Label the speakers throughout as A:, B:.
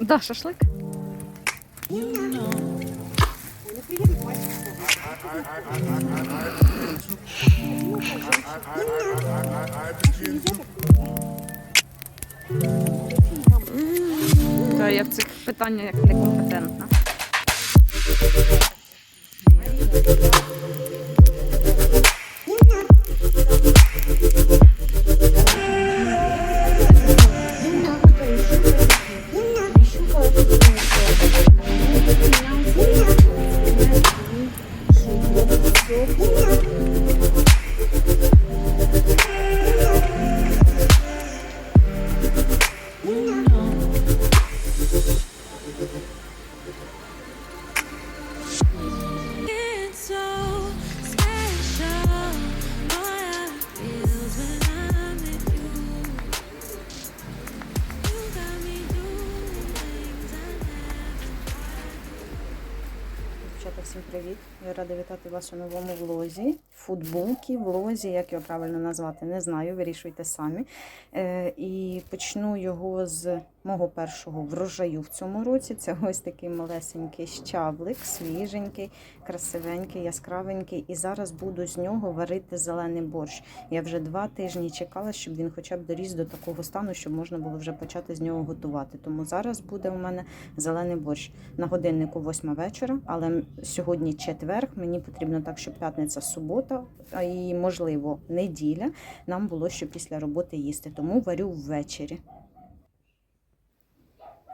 A: Да, шашлик. Та я в цих питаннях як некомпетентна.
B: Рада вітати вас у новому влозі. Футболки, влозі, як його правильно назвати, не знаю, вирішуйте самі. Е, і почну його з мого першого врожаю в цьому році. Це ось такий малесенький щаблик, свіженький, красивенький, яскравенький. І зараз буду з нього варити зелений борщ. Я вже два тижні чекала, щоб він хоча б доріс до такого стану, щоб можна було вже почати з нього готувати. Тому зараз буде у мене зелений борщ. На годиннику 8 вечора, але сьогодні четверг. Мені потрібно так, щоб п'ятниця, субота а і, можливо, неділя нам було що після роботи їсти. Тому варю ввечері.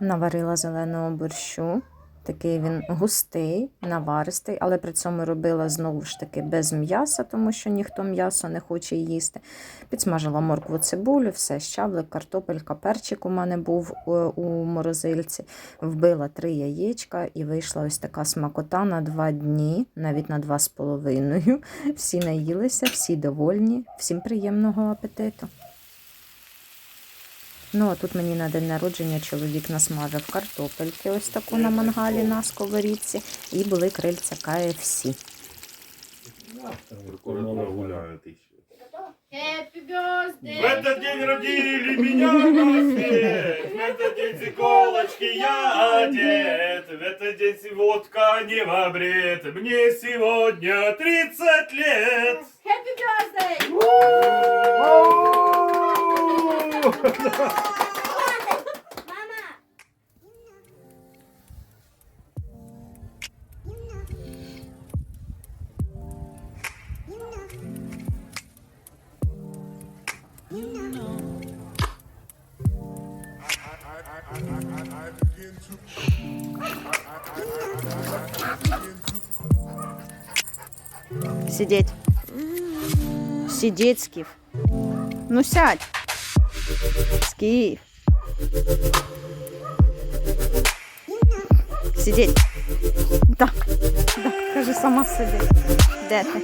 B: Наварила зеленого борщу. Такий він густий, наваристий, але при цьому робила знову ж таки без м'яса, тому що ніхто м'ясо не хоче їсти. Підсмажила моркву цибулю, все, щавлик, картопелька, перчик у мене був е, у морозильці. Вбила три яєчка і вийшла ось така смакота на два дні, навіть на два з половиною. Всі наїлися, всі довольні, всім приємного апетиту. Ну, а тут мені на день народження чоловік насмажив картопельки, ось таку на мангалі на сковорідці, і були крильця KFC.
C: Прикольно гуляют еще.
D: Happy birthday!
C: В этот день родили меня на свет, в этот день с иголочки я одет, в этот день с водка не в обред, мне сегодня 30 лет.
D: Happy birthday!
B: Сидеть. Сидеть, Скіф. Ну сядь. Скіф. Сидеть. Так. Так, кажи сама сиди. Де ти?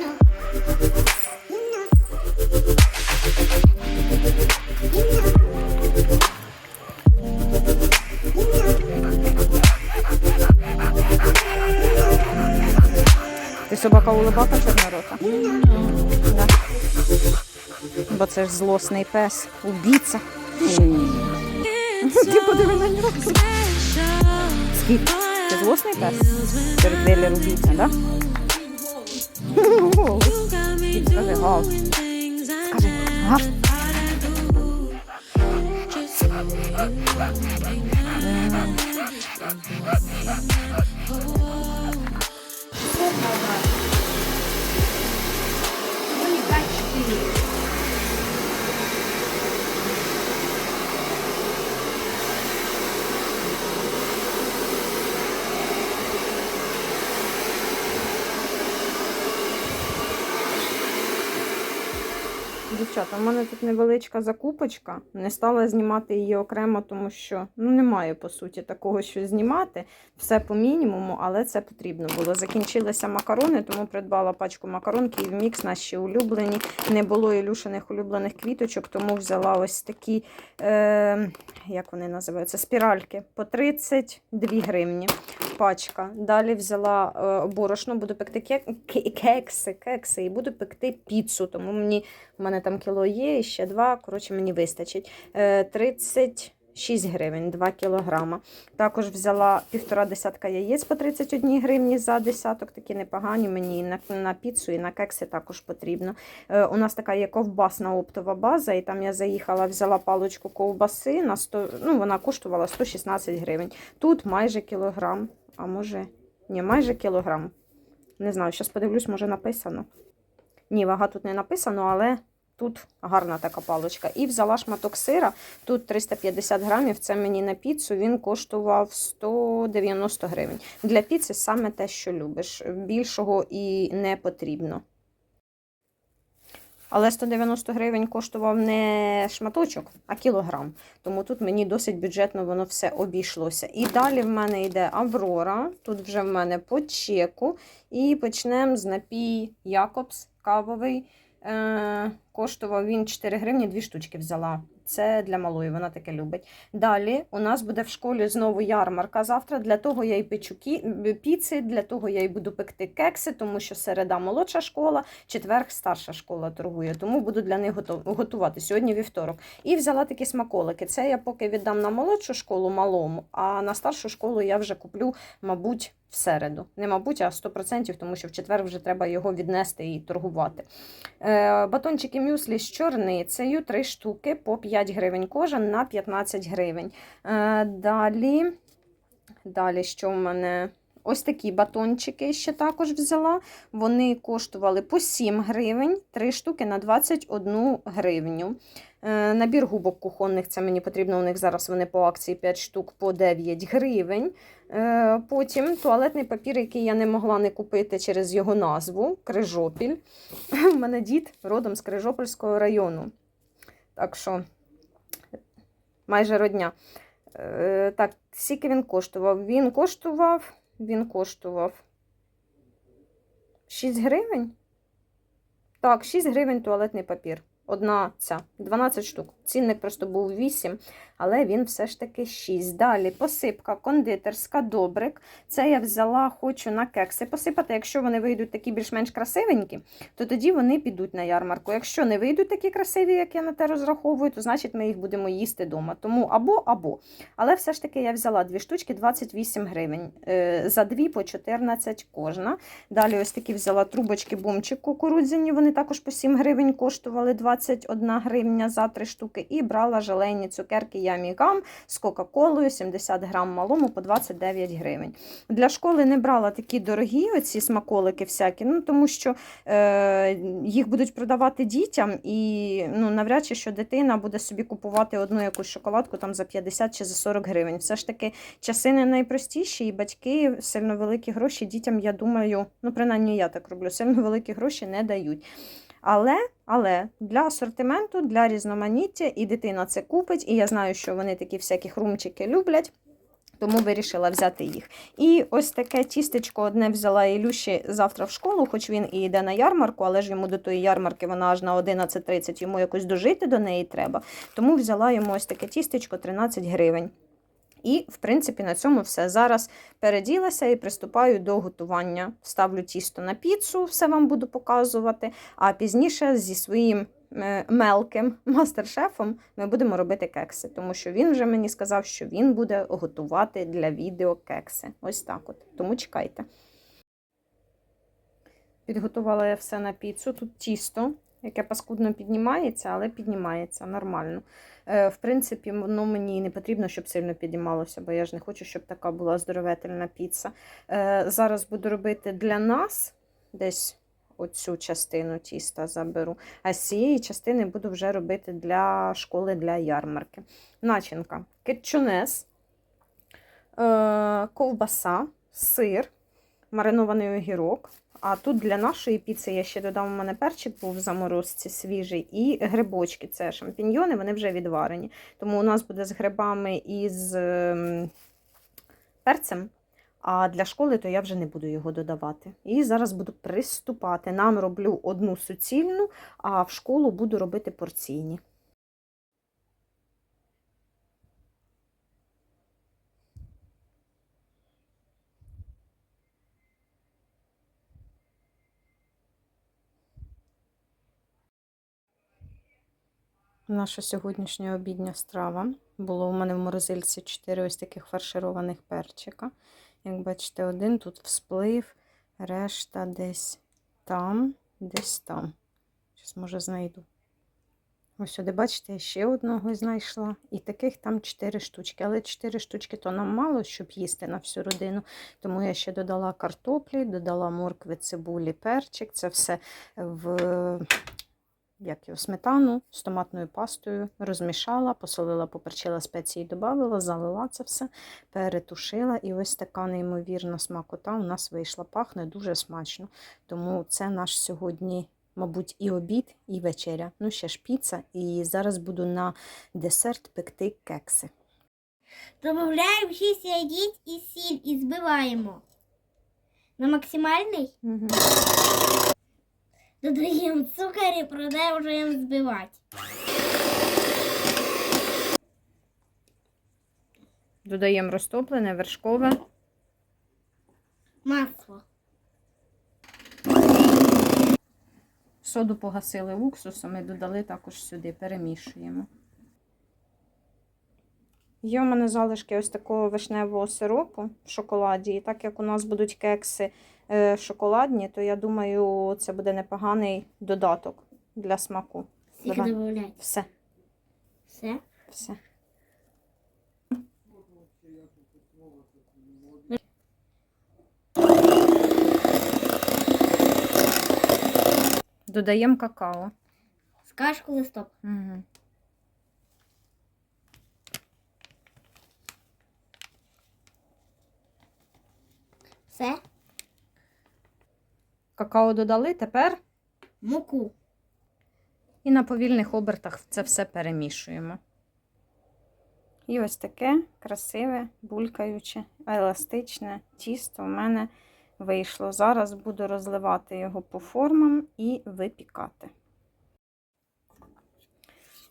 B: Ти собака улибака чорнорота? Да. Бо це ж злосний пес, убійця. Ти подиви на нього. Скіп, ти злосний пес? Серед убійця, да?
E: Got me
B: Скажи гав. Скажи гав.
E: way you
B: Дівчата, у мене тут невеличка закупочка. Не стала знімати її окремо, тому що ну немає по суті такого, що знімати. Все по мінімуму, але це потрібно було. Закінчилися макарони, тому придбала пачку макарон, Київмікс, наші улюблені. Не було ілюшених улюблених квіточок, тому взяла ось такі, е, як вони називаються, спіральки по 32 гривні. Пачка. Далі взяла е, борошно, буду пекти кек, кекси, кекси і буду пекти піцу. Тому мені у мене там кіло є, і ще два. Коротше, мені вистачить. Е, 30 6 гривень, 2 кілограма. Також взяла півтора десятка яєць по 31 гривні за десяток, такі непогані. Мені і на, на піцу, і на кекси також потрібно. Е, у нас така є ковбасна оптова база, і там я заїхала, взяла паличку ковбаси, на 100, ну, вона коштувала 116 гривень. Тут майже кілограм, а може, ні, майже кілограм. Не знаю, зараз подивлюсь, може написано. Ні, вага тут не написано, але тут гарна така паличка. І взяла шматок сира. Тут 350 грамів. Це мені на піцу. Він коштував 190 гривень. Для піци саме те, що любиш. Більшого і не потрібно. Але 190 гривень коштував не шматочок, а кілограм. Тому тут мені досить бюджетно воно все обійшлося. І далі в мене йде Аврора. Тут вже в мене по чеку. І почнемо з напій Якобс кавовий. Е, коштував він 4 гривні, дві штучки взяла. Це для малої, вона таке любить. Далі у нас буде в школі знову ярмарка завтра. Для того я і печу піци, для того я і буду пекти кекси, тому що середа молодша школа, четверг старша школа торгує. Тому буду для них готувати сьогодні вівторок. І взяла такі смаколики. Це я поки віддам на молодшу школу малому, а на старшу школу я вже куплю, мабуть, в середу. Не мабуть, а 100%, тому що в четвер вже треба його віднести і торгувати. Е, батончики мюслі з чорницею, 3 штуки по 5 гривень кожен на 15 гривень. Е, далі, далі, що в мене? Ось такі батончики ще також взяла. Вони коштували по 7 гривень, 3 штуки на 21 гривню. Е, Набір губок кухонних, це мені потрібно, у них зараз вони по акції 5 штук по 9 гривень. Е, Потім туалетний папір, який я не могла не купити через його назву Крижопіль. У мене дід родом з Крижопільського району. Так що майже родня. Е, Так, скільки він коштував? Він коштував, він коштував 6 гривень. Так, 6 гривень туалетний папір. Одна ця, 12 штук. Цінник просто був 8, але він все ж таки 6. Далі посипка кондитерська, добрик. Це я взяла, хочу на кекси посипати. Якщо вони вийдуть такі більш-менш красивенькі, то тоді вони підуть на ярмарку. Якщо не вийдуть такі красиві, як я на те розраховую, то значить ми їх будемо їсти вдома. Тому або, або. Але все ж таки я взяла дві штучки 28 гривень. Е, За дві по 14 кожна. Далі ось такі взяла трубочки бомчик кукурудзяні. Вони також по 7 гривень коштували 21 гривня за 3 штуки. І брала желейні цукерки Ямі Гам з Кока-Колою 70 грам малому по 29 гривень. Для школи не брала такі дорогі оці смаколики всякі, ну тому що е, їх будуть продавати дітям, і ну, навряд чи що дитина буде собі купувати одну якусь шоколадку там за 50 чи за 40 гривень. Все ж таки часи не найпростіші, і батьки сильно великі гроші дітям, я думаю, ну принаймні я так роблю, сильно великі гроші не дають. Але, але для асортименту, для різноманіття, і дитина це купить, і я знаю, що вони такі всякі хрумчики люблять. Тому вирішила взяти їх. І ось таке тістечко одне взяла Ілюші завтра в школу, хоч він і йде на ярмарку, але ж йому до тої ярмарки вона аж на 11.30, йому якось дожити до неї треба. Тому взяла йому ось таке тістечко 13 гривень. І, в принципі, на цьому все. Зараз переділася і приступаю до готування. Ставлю тісто на піцу, все вам буду показувати. А пізніше зі своїм е, мелким мастер-шефом ми будемо робити кекси, тому що він вже мені сказав, що він буде готувати для відео кекси. Ось так от. Тому чекайте. Підготувала я все на піцу. Тут тісто, яке паскудно піднімається, але піднімається нормально. Е, В принципі, воно мені не потрібно, щоб сильно піднімалося, бо я ж не хочу, щоб така була здоровительна піца. Е, Зараз буду робити для нас десь оцю частину тіста заберу. А з цієї частини буду вже робити для школи для ярмарки. Начинка: кетчунес, е, ковбаса, сир, маринований огірок. А тут для нашої піци я ще додам, у мене перчик був в заморозці свіжий, і грибочки. Це шампіньйони, вони вже відварені. Тому у нас буде з грибами і з ем, перцем. А для школи то я вже не буду його додавати. І зараз буду приступати. Нам роблю одну суцільну, а в школу буду робити порційні. Наша сьогоднішня обідня страва Було у мене в морозильці 4 ось таких фаршированих перчика. Як бачите, один тут всплив, решта десь там, десь там. Зараз, може, знайду. Ось сюди, бачите, я ще одного знайшла. І таких там 4 штучки. Але 4 штучки то нам мало, щоб їсти на всю родину. Тому я ще додала картоплі, додала моркви, цибулі, перчик. Це все в як його, сметану з томатною пастою розмішала, посолила, поперчила спеції, додала, залила це все, перетушила. І ось така неймовірна смакота у нас вийшла. Пахне дуже смачно. Тому це наш сьогодні, мабуть, і обід, і вечеря. Ну, ще ж піца. І зараз буду на десерт пекти кекси.
F: Добавляємо 6 яєць і сіль і збиваємо. На максимальний
B: Угу.
F: Додаємо цукор і продовжуємо збивати.
B: Додаємо розтоплене, вершкове.
F: Масло.
B: Соду погасили уксусом і додали також сюди, перемішуємо. Є у мене залишки ось такого вишневого сиропу в шоколаді. І так як у нас будуть кекси шоколадні, то я думаю, це буде непоганий додаток для смаку. Давай.
F: додаємо?
B: Все,
F: Все.
B: все. Додаємо какао.
F: Скажеш, коли стоп.
B: Угу.
F: Все.
B: Какао додали, тепер
F: Муку.
B: і на повільних обертах це все перемішуємо. І ось таке красиве, булькаюче, еластичне тісто в мене вийшло. Зараз буду розливати його по формам і випікати.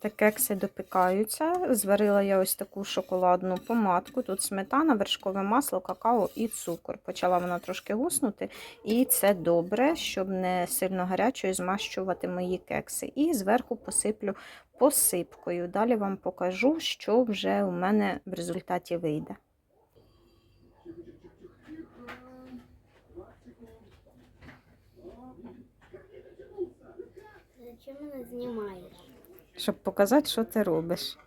B: Так кекси допікаються. Зварила я ось таку шоколадну помадку. Тут сметана, вершкове масло, какао і цукор. Почала вона трошки гуснути, і це добре, щоб не сильно гарячою змащувати мої кекси. І зверху посиплю посипкою. Далі вам покажу, що вже у мене в результаті вийде.
F: Зачем мене знімаєш?
B: Щоб показати, що ти робиш.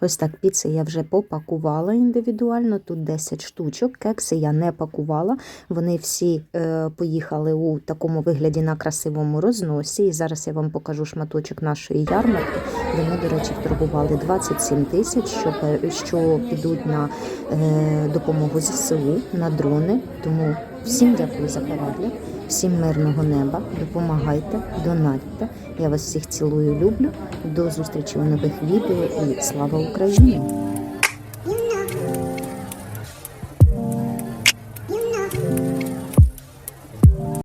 G: Ось так піци я вже попакувала індивідуально. Тут 10 штучок. Кекси я не пакувала. Вони всі е, поїхали у такому вигляді на красивому розносі. І зараз я вам покажу шматочок нашої ярмарки, ми, до речі, втурбували 27 тисяч, що, що підуть на е, допомогу ЗСУ, на дрони. Тому всім дякую за перегляд, всім мирного неба. Допомагайте, донатьте. Я вас всіх цілую, люблю. До зустрічі у нових відео і слава Україні!